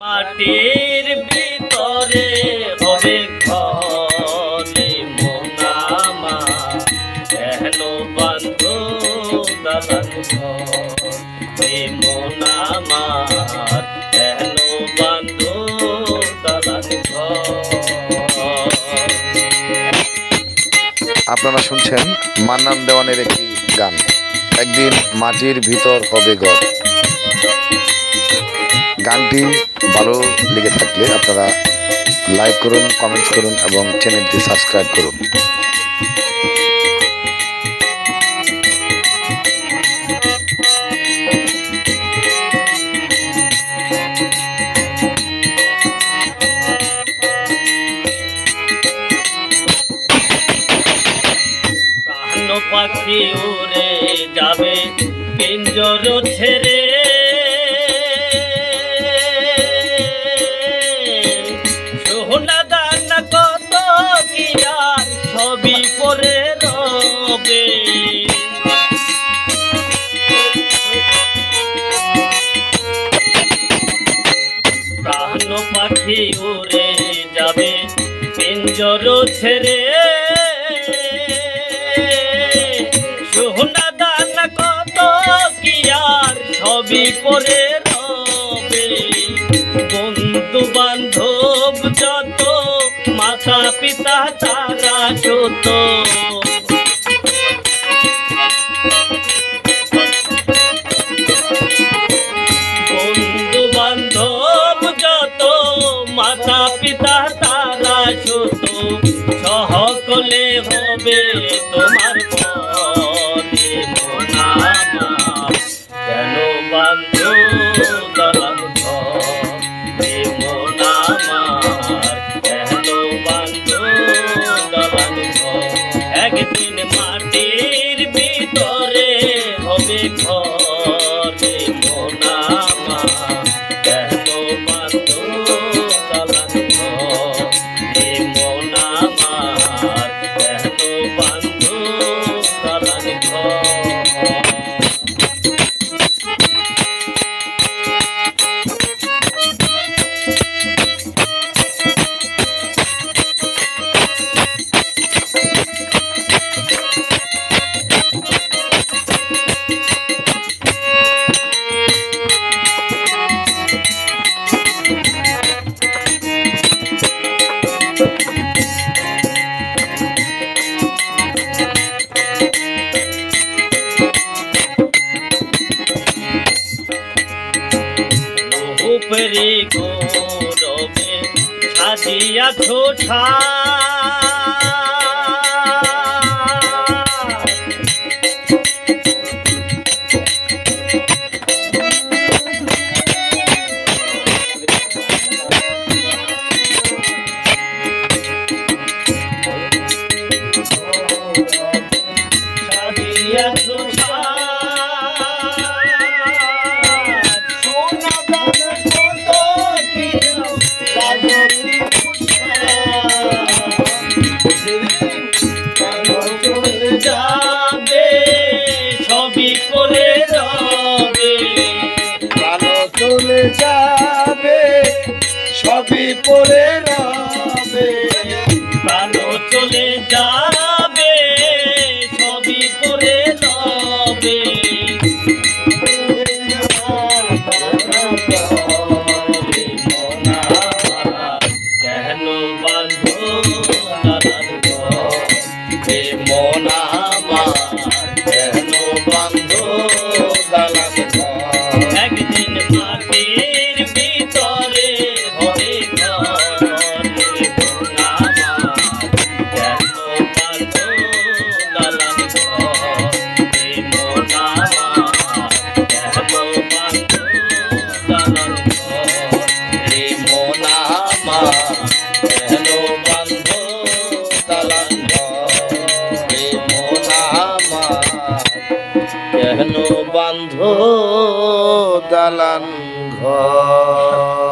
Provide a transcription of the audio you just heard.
মাটির ভিতরে হবে ঘরে মোনামা। আপনারা শুনছেন মান্নান দেওয়ানের একটি গান। একদিন মাটির ভিতর হবে ঘর গানটি ভালো লেগে থাকলে আপনারা লাইক করুন কমেন্টস করুন এবং চ্যানেলটি সাবস্ক্রাইব করুন। পাখি উড়ে যাবে, পিঞ্জর ছেড়ে পরে রবে। প্রাণ পাখি উড়ে যাবে, পিঞ্জর ছেড়ে। সোহনা দানা কত কি আর ছবি পরে রবে। বন্ধু বান্ধব যত মাতা পিতা তারা যত বন্ধু বান্ধব যত মাতা পিতা তারা সুতো সহকলে হবে মাটির সাজিয়া ছোটা সবই পরে রবে ভালো চলে যাবে সবই করে রবে। কেন বান্ধব কেন বান্ধ দালান ঘর।